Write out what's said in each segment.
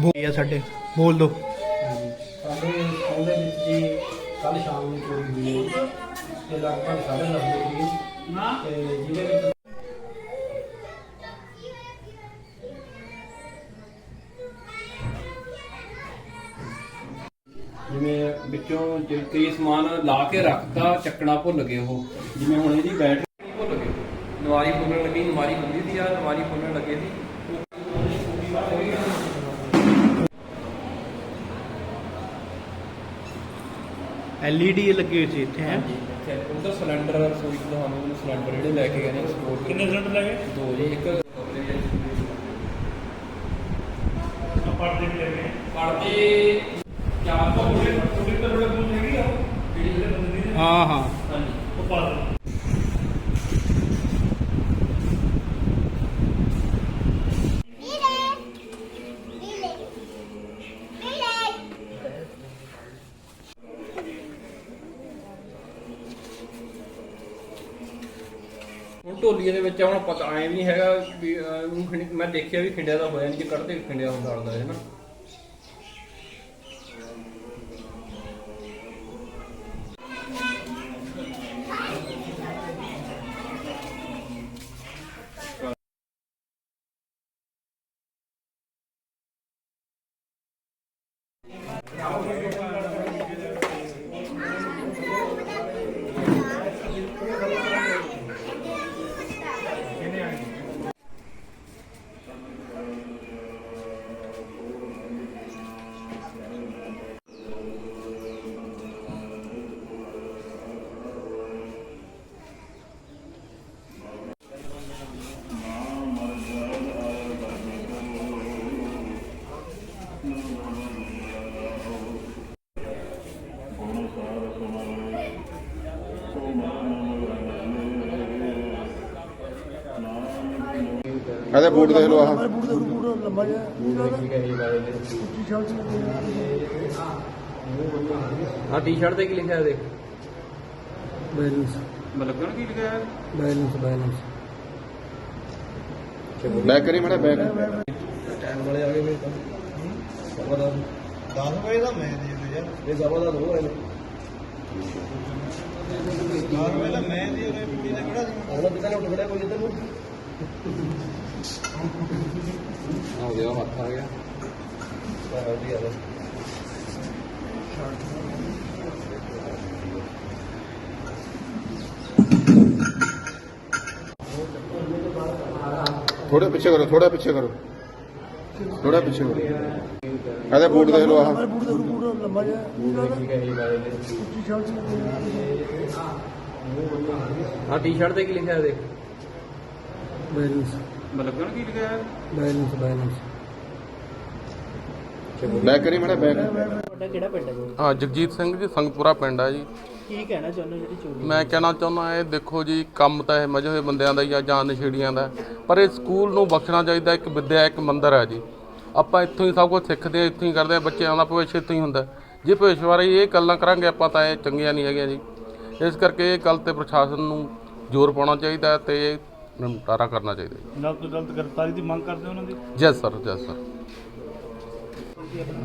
ਬੋਲ ਆ ਸਾਡੇ ਬੋਲ ਦੋ। ਸਾਡੇ ਸਕੂਲ ਦੇ ਵਿੱਚ ਜੀ ਕੱਲ ਸ਼ਾਮ ਨੂੰ ਚੋਰੀ ਹੋਈ ਹੈ। ਤੇ ਲਗਭਗ ਸਾਢੇ ਨੌ ਵਜੇ ਦੀ ਤੇ ਜਿਹਦੇ ਵਿੱਚ ਜਿਵੇਂ ਵਿੱਚੋਂ ਜੇ ਕਈ ਸਮਾਨ ਲਾ ਕੇ ਰੱਖਤਾ ਚੱਕਣਾ ਭੁੱਲ ਗਏ ਉਹ। ਜਿਵੇਂ ਹੁਣ ਇਹਦੀ ਬੈਟਰੀ ਭੁੱਲ ਗਏ ਨਵਾਰੀ ਖੋਲਣ ਲੱਗੀ ਨਵਾਰੀ ਹੁੰਦੀ ਸੀ ਆ ਨਵਾਰੀ ਖੋਲਣ ਲੱਗੇ ਸੀ। ਐਲਈਡੀ ਲੱਗੀ ਹੋਈ ਸੀ ਇੱਥੇ ਹੈ? ਉਹਦਾ ਸਿਲੰਡਰ ਰਸੋਈ ਦਾ ਸਾਨੂੰ ਸਿਲੰਡਰ ਜਿਹੜੇ ਲੈ ਕੇ ਗਏ ਨੇ ਸਪੋਰਟ ਕਿੰਨੇ ਸਿਲੰਡਰ ਲੱਗੇ ਦੋ ਜੀ ਇੱਕ ਪਰਦੇ ਵੀ ਲੱਗੇ ਪੜਦੇ ਚਾਰ ਤੋਂ ਥੋੜੇ ਥੋੜੇ ਥੋੜੇ ਬੂਝ ਹੈਗੀ ਆ ਜਿਹੜੀ ਜਿਹੜੇ ਬੰਦੇ ਦੀ ਹਾਂ ਹਾਂ। ਢੋਲੀਏ ਦੇ ਵਿੱਚ ਹੁਣ ਪਤਾ ਐ ਵੀ ਨਹੀਂ ਹੈਗਾ ਵੀ ਅਹ, ਉਹਨੂੰ ਖਿੰਡ- ਮੈਂ ਦੇਖਿਆ ਵੀ ਖਿੰਡਿਆ ਦਾ ਹੋਇਆ ਨਹੀਂ ਜੇ ਕੱਢਦੇ ਵੀ ਖਿੰਡਿਆ ਹੁੰਦਾ ਹੁੰਦਾ ਹੈ ਨਾ। ਇਹਦੇ ਬੂਟ ਦੇਖ ਲਓ ਆਹ। ਆ ਟੀ-ਸ਼ਰਟ ਤੇ ਕੀ ਲਿਖਿਆ ਹੈ ਦੇਖ ਬੈਲੈਂਸ ਮਲਕਣ ਕੀ ਲਿਖਿਆ ਹੈ? ਬੈਲੈਂਸ ਬੈਲੈਂਸ ਬੈਕ ਕਰੀ ਮੜਾ ਬੈਕ। ਟਾਈਮ ਵਾਲੇ ਆ ਗਏ ਵੇ ਤਾਂ। ਸਭਾ ਦਾ 10 ਵਜੇ ਦਾ ਮੈਂ ਦੇ ਯਾਰ। ਇਹ ਸਭਾ ਦਾ ਦੋ ਹੈ 10 ਵਜੇ ਦਾ ਮੈਂ ਦੇ ਕੁੜੀ ਨੇ ਕਿਹੜਾ ਸੀ। ਉਹਨਾਂ ਪਿੱਛੇ ਉੱਠ ਖੜਿਆ ਕੋਈ ਇੱਧਰ ਨੂੰ? ਆ ਗਿਆ ਹੱਥ ਆ ਗਿਆ ਹਾਂ ਆ ਥੋੜੇ ਪਿੱਛੇ ਕਰੋ ਥੋੜਾ ਪਿੱਛੇ ਕਰੋ। ਥੋੜਾ ਪਿੱਛੇ ਕਰੋ। ਇਹਦੇ ਬੂਟ ਦੇਖ ਲਓ ਆਹ। ਆ ਟੀ-ਸ਼ਰਟ ਤੇ ਕੀ ਲਿਖਿਆ ਹੈ ਦੇਖ ਕੀ ਲਿਖਿਆ ਹੈ ਬੈਲੈਂਸ ਬੈਲੈਂਸ ਬੈਕ ਕਰੀ ਮੜਾ ਬੈਕ। ਤੁਹਾਡਾ ਕਿਹੜਾ ਪਿੰਡ ਹੈ ਬੋਲ ਹਾਂ ਜਗਜੀਤ ਸਿੰਘ ਜੀ ਸੰਗਪੁਰਾ ਪਿੰਡ ਆ ਜੀ। ਕੀ ਕਹਿਣਾ ਚਾਹੁੰਦੇ ਹੋ ਜਿਹੜੀ ਚੋਰੀ ਮੈਂ ਕਹਿਣਾ ਚਾਹੁੰਦਾ ਇਹ ਦੇਖੋ ਜੀ ਕੰਮ ਤਾਂ ਇਹ ਮਜੇ ਹੋਏ ਬੰਦਿਆਂ ਦਾ ਹੀ ਆ ਜਾਂ ਨਸ਼ੇੜੀਆਂ ਦਾ। ਪਰ ਇਹ ਸਕੂਲ ਨੂੰ ਬਖਸ਼ਣਾ ਚਾਹੀਦਾ ਇੱਕ ਵਿਦਿਆ ਇੱਕ ਮੰਦਰ ਹੈ ਜੀ। ਆਪਾਂ ਇੱਥੋਂ ਹੀ ਸਭ ਕੁਝ ਸਿੱਖਦੇ ਆ ਇੱਥੋਂ ਹੀ ਕਰਦੇ ਆ ਬੱਚਿਆਂ ਦਾ ਭਵਿੱਖ ਇੱਥੋਂ ਹੀ ਹੁੰਦਾ। ਜੇ ਭਵਿੱਖ ਬਾਰੇ ਇਹ ਗੱਲਾਂ ਕਰਾਂਗੇ ਆਪਾਂ ਤਾਂ ਇਹ ਚੰਗੀਆਂ ਨਹੀਂ ਹੈਗੀਆਂ ਜੀ। ਇਸ ਕਰਕੇ ਇਹ ਗੱਲ ਤੇ ਪ੍ਰਸ਼ਾਸਨ ਨੂੰ ਜ਼ੋਰ ਪਾਉਣਾ ਚਾਹੀਦਾ ਤੇ ਨਿਪਟਾਰਾ ਕਰਨਾ ਚਾਹੀਦਾ ਜੀ। ਗਲਤ ਗਲਤ ਗ੍ਰਿਫਤਾਰੀ ਦੀ ਮੰਗ ਕਰਦੇ ਉਹਨਾਂ ਦੀ? ਜੈਸ ਸਰ ਜੈਸ ਸਰ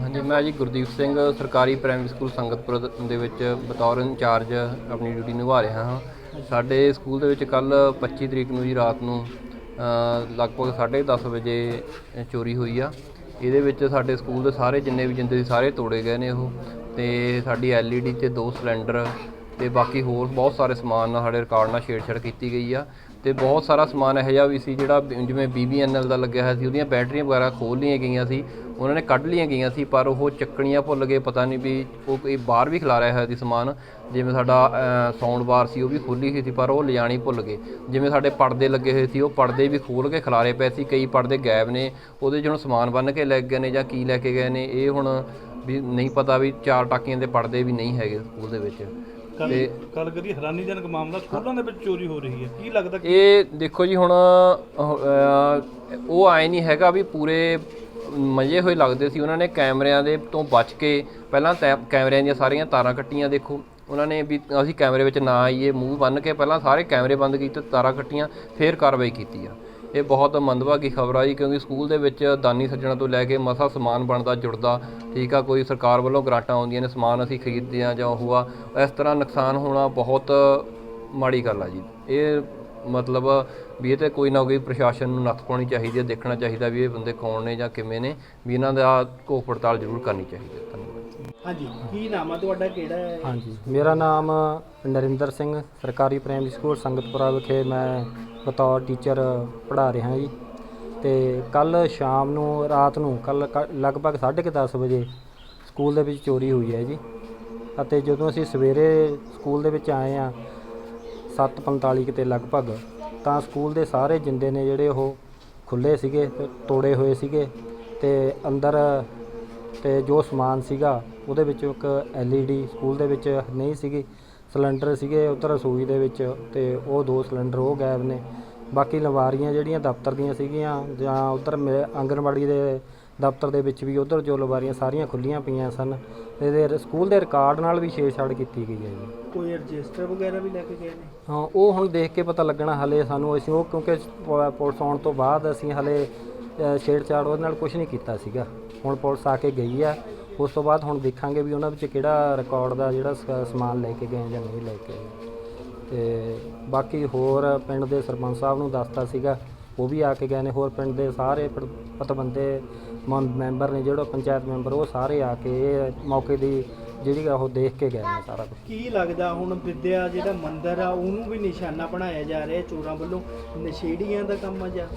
ਹਾਂਜੀ ਮੈਂ ਜੀ ਗੁਰਦੀਪ ਸਿੰਘ ਸਰਕਾਰੀ ਪ੍ਰਾਇਮਰੀ ਸਕੂਲ ਸੰਗਤਪੁਰ ਦ- ਵਿੱਚ ਬਤੌਰ ਇੰਚਾਰਜ ਆਪਣੀ ਡਿਊਟੀ ਨਿਭਾ ਰਿਹਾ ਹਾਂ। ਸਾਡੇ ਸਕੂਲ ਦੇ ਵਿੱਚ ਕੱਲ 25 ਤਰੀਕ ਨੂੰ ਜੀ ਰਾਤ ਨੂੰ ਅ, ਲਗਭਗ 10:30 ਵਜੇ ਚੋਰੀ ਹੋਈ ਆ। ਇਹਦੇ ਵਿੱਚ ਸਾਡੇ ਸਕੂਲ ਦੇ ਸਾਰੇ ਜਿੰਨੇ ਵੀ ਜਿੰਦੇ ਸੀ ਸਾਰੇ ਤੋੜੇ ਗਏ ਨੇ ਉਹ। ਤੇ ਸਾਡੀ ਐਲਈਡੀ ਤੇ ਦੋ ਸਿਲੰਡਰ ਤੇ ਬਾਕੀ ਹੋਰ ਬਹੁਤ ਸਾਰੇ ਸਮਾਨ ਨਾਲ ਸਾਡੇ ਰਿਕਾਰਡ ਨਾਲ ਛੇੜਛਾੜ ਕੀਤੀ ਗਈ ਆ। ਤੇ ਬਹੁਤ ਸਾਰਾ ਸਮਾਨ ਇਹੋ ਜਿਹਾ ਵੀ ਸੀ ਜਿਹੜਾ ਬ- ਜਿਵੇਂ BBNL ਦਾ ਲੱਗਿਆ ਹੋਇਆ ਸੀ, ਉਹਦੀਆਂ ਬੈਟਰੀਆਂ ਵਗੈਰਾ ਖੋਲ ਲਈਆਂ ਗਈਆਂ ਸੀ, ਉਹਨਾਂ ਨੇ ਕੱਢ ਲਈਆਂ ਗਈਆਂ ਸੀ, ਪਰ ਉਹ ਚੱਕਣੀਆਂ ਭੁੱਲ ਗਏ, ਪਤਾ ਨਹੀਂ ਵੀ ਉਹ ਕੋਈ ਬਾਹਰ ਵੀ ਖਿਲਾਰਿਆ ਹੋਇਆ ਸੀ ਸਮਾਨ, ਜਿਵੇਂ ਸਾਡਾ ਸਾਊਂਡ ਬਾਰ ਸੀ, ਉਹ ਵੀ ਖੋਲੀ ਹੋਈ ਸੀ, ਪਰ ਉਹ ਲਿਜਾਣੀ ਭੁੱਲ ਗਏ। ਜਿਵੇਂ ਸਾਡੇ ਪਰਦੇ ਲੱਗੇ ਹੋਏ ਸੀ, ਉਹ ਪਰਦੇ ਵੀ ਖੋਲ ਕੇ ਖਿਲਾਰੇ ਪਏ ਸੀ, ਕਈ ਪਰਦੇ ਗਾਇਬ ਨੇ, ਉਹਦੇ 'ਚ ਹੁਣ ਸਮਾਨ ਬੰਨ ਕੇ ਲੈ ਗਏ ਨੇ ਜਾਂ ਕੀ ਲੈ ਕੇ ਗਏ ਨੇ, ਇਹ ਹੁਣ ਵੀ ਨਹੀਂ ਪਤਾ ਵੀ ਚਾਰ ਟਾਕੀਆਂ ਦੇ ਪਰਦੇ ਵੀ ਨਹੀਂ ਹੈਗੇ ਸਕੂਲ ਦੇ ਵਿੱਚ। ਤੇ- ਕੱਲ ਕਰੀ ਹੈਰਾਨੀਜਨਕ ਮਾਮਲਾ ਸਕੂਲਾਂ ਦੇ ਵਿੱਚ ਚੋਰੀ ਹੋ ਰਹੀ ਹੈ। ਕੀ ਲੱਗਦਾ ਇਹ ਦੇਖੋ ਜੀ ਹੁਣ ਅਹ, ਉਹ ਆਏ ਨਹੀਂ ਹੈਗਾ ਵੀ ਪੂਰੇ ਮਜੇ ਹੋਏ ਲੱਗਦੇ ਸੀ। ਉਹਨਾਂ ਨੇ ਕੈਮਰਿਆਂ ਦੇ ਤੋਂ ਬਚ ਕੇ ਪਹਿਲਾਂ ਤੈ- ਕੈਮਰਿਆਂ ਦੀਆਂ ਸਾਰੀਆਂ ਤਾਰਾਂ ਕੱਟੀਆਂ ਦੇਖੋ। ਉਹਨਾਂ ਨੇ ਵੀ ਅਸੀਂ ਕੈਮਰੇ ਵਿੱਚ ਨਾ ਆਈਏ ਮੂੰਹ ਬੰਨ ਕੇ ਪਹਿਲਾਂ ਸਾਰੇ ਕੈਮਰੇ ਬੰਦ ਕੀਤੇ ਤਾਰਾਂ ਕੱਟੀਆਂ ਫਿਰ ਕਾਰਵਾਈ ਕੀਤੀ ਆ। ਇਹ ਬਹੁਤ ਮੰਦਭਾਗੀ ਖਬਰ ਆ ਜੀ ਕਿਉਂਕਿ ਸਕੂਲ ਦੇ ਵਿੱਚ ਦਾਨੀ ਸੱਜਣਾ ਤੋਂ ਲੈ ਕੇ ਮਸਾ ਸਮਾਨ ਬਣਦਾ ਜੁੜਦਾ ਠੀਕ ਆ ਕੋਈ ਸਰਕਾਰ ਵੱਲੋਂ ਗ੍ਰਾਂਟਾਂ ਆਉਂਦੀਆਂ ਨੇ ਸਮਾਨ ਅਸੀਂ ਖਰੀਦਦੇ ਆ ਜਾਂ ਉਹ ਆ ਇਸ ਤਰ੍ਹਾਂ ਨੁਕਸਾਨ ਹੋਣਾ ਬਹੁਤ ਮਾੜੀ ਗੱਲ ਆ ਜੀ। ਇਹ ਮਤਲਬ ਵੀ ਇਹ ਤੇ ਕੋਈ ਨਾ ਕੋਈ ਪ੍ਰਸ਼ਾਸਨ ਨੂੰ ਨੱਥ ਪਾਉਣੀ ਚਾਹੀਦੀ ਹੈ ਦੇਖਣਾ ਚਾਹੀਦਾ ਵੀ ਇਹ ਬੰਦੇ ਕੌਣ ਨੇ ਜਾਂ ਕਿਵੇਂ ਨੇ ਵੀ ਇਹਨਾਂ ਦਾ ਘੋਖ ਪੜਤਾਲ ਜ਼ਰੂਰ ਕਰਨੀ ਚਾਹੀਦੀ ਹੈ। ਧੰਨਵਾਦ। ਹਾਂਜੀ ਕੀ ਨਾਮ ਆ ਤੁਹਾਡਾ ਕਿਹੜਾ ਹੈ? ਹਾਂਜੀ ਮੇਰਾ ਨਾਮ ਨਰਿੰਦਰ ਸਿੰਘ ਸਰਕਾਰੀ ਪ੍ਰਾਇਮਰੀ ਸਕੂਲ ਸੰਗਤਪੁਰਾ ਵਿਖੇ ਮੈਂ ਬਤੌਰ ਟੀਚਰ ਪੜ੍ਹਾ ਰਿਹਾ ਜੀ। ਤੇ ਕੱਲ ਸ਼ਾਮ ਨੂੰ, ਰਾਤ ਨੂੰ, ਕੱਲ ਲਗਭਗ 10:30 ਵਜੇ ਸਕੂਲ ਦੇ ਵਿੱਚ ਚੋਰੀ ਹੋਈ ਹੈ ਜੀ। ਅਤੇ ਜਦੋਂ ਅਸੀਂ ਸਵੇਰੇ ਸਕੂਲ ਦੇ ਵਿੱਚ ਆਏ ਆ 7:45 ਕਿਤੇ ਲਗਭਗ, ਤਾਂ ਸਕੂਲ ਦੇ ਸਾਰੇ ਜਿੰਦੇ ਨੇ ਜਿਹੜੇ ਉਹ ਖੁੱਲੇ ਸੀਗੇ ਤੇ ਤੋੜੇ ਹੋਏ ਸੀਗੇ। ਤੇ ਅੰਦਰ, ਤੇ ਜੋ ਸਮਾਨ ਸੀਗਾ, ਉਹਦੇ ਵਿੱਚੋਂ ਇੱਕ LED ਸਕੂਲ ਦੇ ਵਿੱਚ ਨਹੀਂ ਸੀਗੀ। ਸਿਲੰਡਰ ਸੀਗੇ ਉੱਧਰ ਰਸੋਈ ਦੇ ਵਿੱਚ ਤੇ ਉਹ ਦੋ ਸਿਲੰਡਰ ਉਹ ਗਾਇਬ ਨੇ। ਬਾਕੀ ਲਵਾਰੀਆਂ ਜਿਹੜੀਆਂ ਦਫ਼ਤਰ ਦੀਆਂ ਸੀਗੀਆਂ ਜਾਂ ਉੱਧਰ ਮੇਰੇ ਆਂਗਣਵਾੜੀ ਦੇ ਦਫ਼ਤਰ ਦੇ ਵਿੱਚ ਵੀ ਉੱਧਰ ਜੋ ਲਵਾਰੀਆਂ ਸਾਰੀਆਂ ਖੁੱਲੀਆਂ ਪਈਆਂ ਸਨ ਇਹਦੇ ਸਕੂਲ ਦੇ ਰਿਕਾਰਡ ਨਾਲ ਵੀ ਛੇੜਛਾੜ ਕੀਤੀ ਗਈ ਹੈ ਜੀ। ਕੋਈ ਰਜਿਸਟਰ ਵਗੈਰਾ ਵੀ ਲੈ ਕੇ ਗਏ ਨੇ? ਹਾਂ ਉਹ ਹੁਣ ਦੇਖ ਕੇ ਪਤਾ ਲੱਗਣਾ ਹਲੇ ਸਾਨੂੰ ਅਸੀਂ ਉਹ ਕਿਉਂਕਿ ਪੁਲਿਸ ਆਉਣ ਤੋਂ ਬਾਅਦ ਅਸੀਂ ਹਲੇ ਛੇੜਛਾੜ ਉਹਦੇ ਨਾਲ ਕੁਝ ਨਹੀਂ ਕੀਤਾ ਸੀਗਾ। ਹੁਣ ਪੁਲਿਸ ਆ ਕੇ ਗਈ ਆ ਉਸ ਤੋਂ ਬਾਅਦ ਹੁਣ ਦੇਖਾਂਗੇ ਵੀ ਉਹਨਾਂ ਵਿੱਚ ਕਿਹੜਾ ਰਿਕਾਰਡ ਦਾ ਜਿਹੜਾ ਸ- ਸਮਾਨ ਲੈ ਕੇ ਗਏ ਜਾਂ ਨਹੀਂ ਲੈ ਕੇ ਗਏ। ਤੇ ਬਾਕੀ ਹੋਰ ਪਿੰਡ ਦੇ ਸਰਪੰਚ ਸਾਹਿਬ ਨੂੰ ਦੱਸਤਾ ਸੀਗਾ ਉਹ ਵੀ ਆ ਕੇ ਗਏ ਨੇ। ਹੋਰ ਪਿੰਡ ਦੇ ਸਾਰੇ ਪ- ਪਤਵੰਤੇ ਮੰ- ਮੈਂਬਰ ਨੇ ਜਿਹੜਾ ਪੰਚਾਇਤ ਮੈਂਬਰ ਉਹ ਸਾਰੇ ਆ ਕੇ ਇਹ ਮੌਕੇ ਦੀ ਜਿਹੜੀ ਆ ਉਹ ਦੇਖ ਕੇ ਗਏ ਨੇ ਸਾਰਾ ਕੁਝ ਕੀ ਲੱਗਦਾ ਹੁਣ ਵਿਦਿਆ ਜਿਹੜਾ ਮੰਦਿਰ ਆ ਉਹਨੂੰ ਵੀ ਨਿਸ਼ਾਨਾ ਬਣਾਇਆ ਜਾ ਰਿਹਾ ਚੋਰਾਂ ਵੱਲੋਂ? ਨਸ਼ੇੜੀਆਂ ਦਾ ਕੰਮ ਆ ਜਾਂ?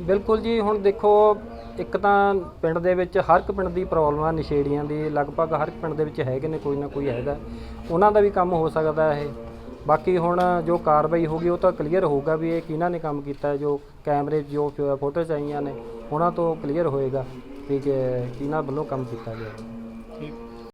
ਬਿਲਕੁਲ ਜੀ ਹੁਣ ਦੇਖੋ ਇੱਕ ਤਾਂ ਪਿੰਡ ਦੇ ਵਿੱਚ ਹਰ ਇੱਕ ਪਿੰਡ ਦੀ ਪ੍ਰੋਬਲਮ ਆ ਨਸ਼ੇੜੀਆਂ ਦੀ, ਲਗਭਗ ਹਰ ਇੱਕ ਪਿੰਡ ਦੇ ਵਿੱਚ ਹੈਗੇ ਨੇ, ਕੋਈ ਨਾ ਕੋਈ ਹੈਗਾ। ਉਹਨਾਂ ਦਾ ਵੀ ਕੰਮ ਹੋ ਸਕਦਾ ਇਹ। ਬਾਕੀ ਹੁਣ ਜੋ ਕਾਰਵਾਈ ਹੋਗੀ ਉਹ ਤਾਂ ਕਲੀਅਰ ਹੋਊਗਾ ਵੀ ਇਹ ਕਿਹਨਾਂ ਨੇ ਕੰਮ ਕੀਤਾ, ਜੋ ਕੈਮਰੇ, ਜੋ ਫੋਟੋਜ਼ ਆਈਆਂ ਨੇ, ਉਹਨਾਂ ਤੋਂ ਕਲੀਅਰ ਹੋਏਗਾ ਵੀ ਕਿ ਕਿਹਨਾਂ ਵੱਲੋਂ ਕੰਮ ਕੀਤਾ ਗਿਆ।